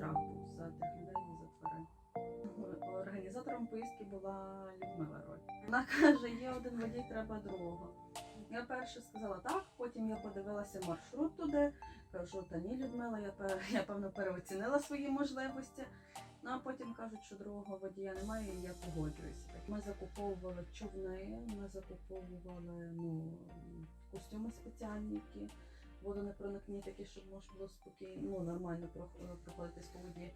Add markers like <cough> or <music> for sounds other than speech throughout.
страх за тих людей і за тварин. Організатором поїздки була Людмила Роль. Вона каже, є один водій, треба другого. Я перше сказала так, потім я подивилася маршрут туди. Кажу, та ні, Людмила, я, я певно переоцінила свої можливості. Ну а потім кажуть, що другого водія немає, і я погоджуюся. Ми закуповували човни, ми закуповували ну, костюми спеціальні, які водонепроникні, такі, щоб можна було спокійно, ну, нормально прох- проходитись по воді.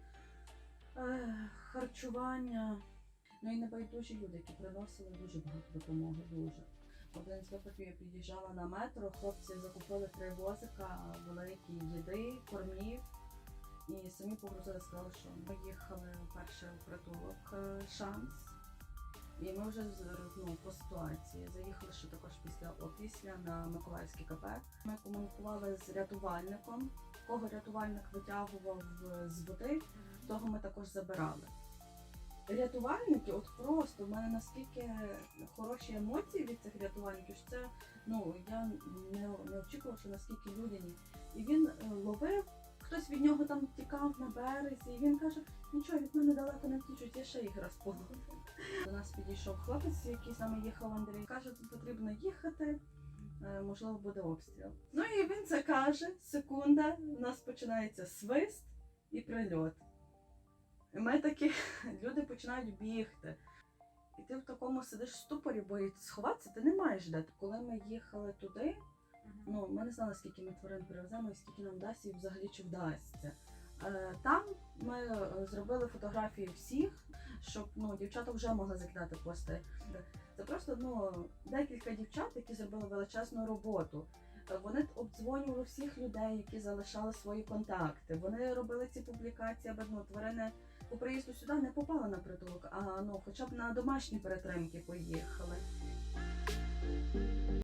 Е, харчування. Ну і небайдужі люди, які приносили дуже багато допомоги, дуже. Один з випадків я під'їжджала на метро, хлопці закупили три возика великі їди, кормів. І самі погрузили, сказали, що ми їхали перше у притулок е, шанс. І ми вже з- ну, по ситуації заїхали ще також після опісля на Миколаївський КП. Ми комунікували з рятувальником. Кого рятувальник витягував е, з води, того ми також забирали. Рятувальники, от просто в мене наскільки хороші емоції від цих рятувальників, що це ну я не, не очікувала, що наскільки людяні. І він е, ловив, хтось від нього там тікав на березі, і він каже, нічого, від мене далеко не втічуть, я ще їх раз. До нас підійшов хлопець, який з нами їхав Андрій. Каже, тут потрібно їхати. е, Можливо, буде обстріл. Ну і він це каже, секунда, у нас починається свист і прильот. І ми такі, <laughs> люди починають бігти. І ти в такому сидиш в ступорі, бо сховатися ти не маєш де. Коли ми їхали туди, знали, скільки ми тварин привеземо і скільки нам дасть, і взагалі чи вдасться. Е, Там ми е, зробили фотографії всіх, щоб ну, дівчата вже могли закидати пости. Це просто ну, декілька дівчат, які зробили величезну роботу. Е, Вони обдзвонювали всіх людей, які залишали свої контакти. Вони робили ці публікації, аби ну, тварини по приїзду сюди не попали на притулок, а ну, хоча б на домашні перетримки поїхали.